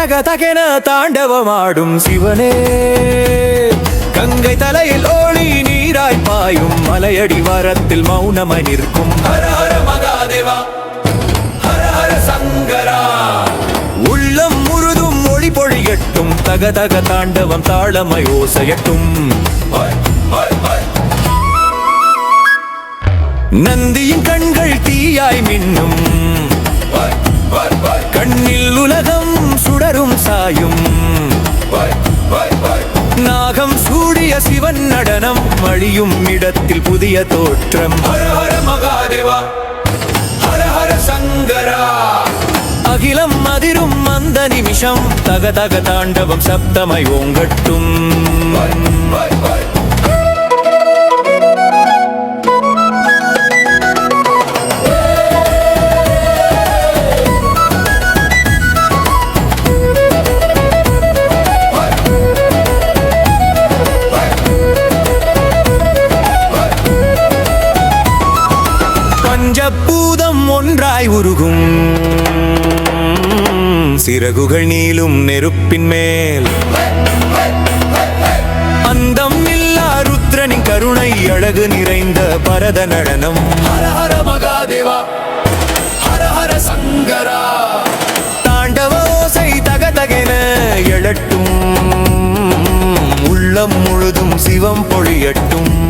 தக தகென தாண்டவமாடும் சிவனே. கங்கை தலையில் ஓளி நீராய் பாயும் மலையடி வாரத்தில் மௌனமாய் நிற்கும். ஹர ஹர மகாதேவா ஹர ஹர சங்கரா. உள்ளம் முழுதும் ஒளி பொழியட்டும் தக தக தாண்டவம் தாளமை ஓசையட்டும் நந்தியின் கண்கள் தீயாய் மின்னும். சிவன் நடனம் அழியும் இடத்தில் புதிய தோற்றம். ஹர ஹர மகாதேவா ஹர ஹர சங்கரா. அகிலம் அதிரும் அந்த நிமிஷம் தக தக தாண்டவம் சப்தமை ஓங்கட்டும். பஞ்சபூதம் ஒன்றாய் உருகும். சிறகுகள் நீளும் நெருப்பின் மேல். அந்தம் இல்லா ருத்ரனின் கருணை அழகு நிறைந்த பரத நடனம். ஹர ஹர மகாதேவா ஹர ஹர சங்கரா. தாண்டவ ஓசை தக தகென எழட்டும். உள்ளம் முழுதும் சிவம் பொழியட்டும்.